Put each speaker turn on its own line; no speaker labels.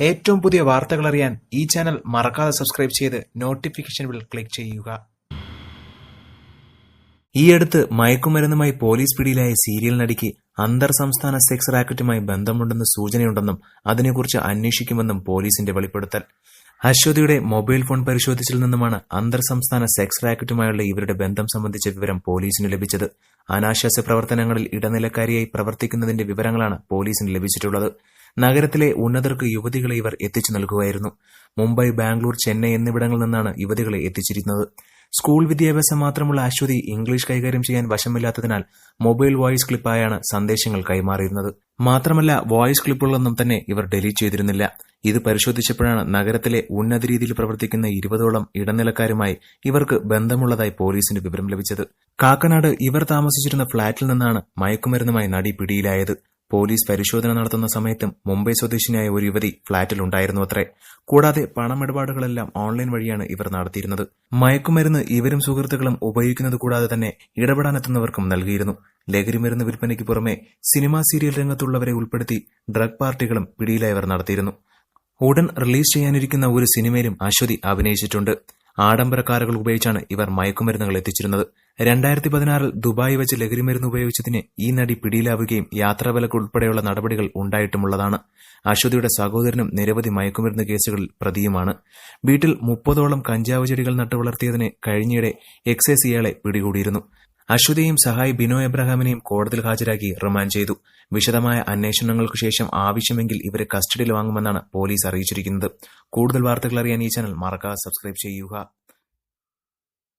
ഏറ്റവും പുതിയ വാർത്തകൾ അറിയാൻ ഈ ചാനൽ മറക്കാതെ സബ്സ്ക്രൈബ് ചെയ്ത് നോട്ടിഫിക്കേഷൻ ബിൽ ക്ലിക്ക് ചെയ്യുക. ഈ അടുത്ത് മയക്കുമരുന്നുമായി പോലീസ് പിടിയിലായ സീരിയൽ നടിക്ക് അന്തർ സംസ്ഥാന സെക്സ് റാക്കറ്റുമായി ബന്ധമുണ്ടെന്ന് സൂചനയുണ്ടെന്നും അതിനെക്കുറിച്ച് അന്വേഷിക്കുമെന്നും പോലീസിന്റെ വെളിപ്പെടുത്തൽ. അശ്വതിയുടെ മൊബൈൽ ഫോൺ പരിശോധിച്ചിൽ നിന്നുമാണ് അന്തർ സംസ്ഥാന സെക്സ് റാക്കറ്റുമായുള്ള ഇവരുടെ ബന്ധം സംബന്ധിച്ച വിവരം പോലീസിന് ലഭിച്ചത്. അനാശാസ്യ പ്രവർത്തനങ്ങളിൽ ഇടനിലക്കാരിയായി പ്രവർത്തിക്കുന്നതിന്റെ വിവരങ്ങളാണ് പോലീസിന് ലഭിച്ചിട്ടുള്ളത്. നഗരത്തിലെ ഉന്നതർക്ക് യുവതികളെ ഇവർ എത്തിച്ചു നൽകുകയായിരുന്നു. മുംബൈ ബാംഗ്ലൂർ ചെന്നൈ എന്നിവിടങ്ങളിൽ നിന്നാണ് യുവതികളെ എത്തിച്ചിരുന്നത്. സ്കൂൾ വിദ്യാഭ്യാസം മാത്രമുള്ള അശ്വതി ഇംഗ്ലീഷ് കൈകാര്യം ചെയ്യാൻ വശമില്ലാത്തതിനാൽ മൊബൈൽ വോയിസ് ക്ലിപ്പായാണ് സന്ദേശങ്ങൾ കൈമാറിയിരുന്നത്. മാത്രമല്ല വോയിസ് ക്ലിപ്പുകളൊന്നും തന്നെ ഇവർ ഡിലീറ്റ് ചെയ്തിരുന്നില്ല. ഇത് പരിശോധിച്ചപ്പോഴാണ് നഗരത്തിലെ ഉന്നത രീതിയിൽ പ്രവർത്തിക്കുന്ന ഇരുപതോളം ഇടനിലക്കാരുമായി ഇവർക്ക് ബന്ധമുള്ളതായി പോലീസിന് വിവരം ലഭിച്ചത്. കാക്കനാട് ഇവർ താമസിച്ചിരുന്ന ഫ്ളാറ്റിൽ നിന്നാണ് മയക്കുമരുന്നുമായി നടി പിടിയിലായത്. പോലീസ് പരിശോധന നടത്തുന്ന സമയത്തും മുംബൈ സ്വദേശിനിയായ ഒരു യുവതി ഫ്ളാറ്റിലുണ്ടായിരുന്നു അത്രേ കൂടാതെ പണമിടപാടുകളെല്ലാം ഓൺലൈൻ വഴിയാണ് ഇവർ നടത്തിയിരുന്നത്. മയക്കുമരുന്ന് ഇവരും സുഹൃത്തുക്കളും ഉപയോഗിക്കുന്നത് കൂടാതെ തന്നെ ഇടപെടാനെത്തുന്നവർക്കും നൽകിയിരുന്നു. ലഹരിമരുന്ന് വിൽപ്പനയ്ക്ക് പുറമെ സിനിമാ സീരിയൽ രംഗത്തുള്ളവരെ ഉൾപ്പെടുത്തി ഡ്രഗ് പാർട്ടികളും പിടിയിലായവർ നടത്തിയിരുന്നു. ഉടൻ റിലീസ് ചെയ്യാനിരിക്കുന്ന ഒരു സിനിമയിലും അശ്വതി അഭിനയിച്ചിട്ടുണ്ട്. ആഡംബര കാറുകൾ ഉപയോഗിച്ചാണ് ഇവർ മയക്കുമരുന്നുകൾ എത്തിച്ചിരുന്നത്. രണ്ടായിരത്തി പതിനാറിൽ ദുബായ് വെച്ച് ലഹരിമരുന്ന് ഉപയോഗിച്ചതിന് ഈ നടി പിടിയിലാവുകയും യാത്രാവിലക്ക് ഉൾപ്പെടെയുള്ള നടപടികൾ ഉണ്ടായിട്ടുമുള്ളതാണ്. അശ്വതിയുടെ സഹോദരനും നിരവധി മയക്കുമരുന്ന് കേസുകളിൽ പ്രതിയുമാണ്. വീട്ടിൽ മുപ്പതോളം കഞ്ചാവ് ചെടികൾ നട്ടു വളർത്തിയതിന് കഴിഞ്ഞിടെ എക്സൈസ് ഇയാളെ പിടികൂടിയിരുന്നു. അശ്വതിയും സഹായി ബിനോ എബ്രഹാമിനെയും കോടതിയിൽ ഹാജരാക്കി റിമാൻഡ് ചെയ്തു. വിശദമായ അന്വേഷണങ്ങൾക്ക് ശേഷം ആവശ്യമെങ്കിൽ ഇവരെ കസ്റ്റഡിയിൽ വാങ്ങുമെന്നാണ് പോലീസ് അറിയിച്ചിരിക്കുന്നത്. കൂടുതൽ വാർത്തകൾ അറിയാൻ ഈ ചാനൽ മറക്കാതെ സബ്സ്ക്രൈബ് ചെയ്യുക.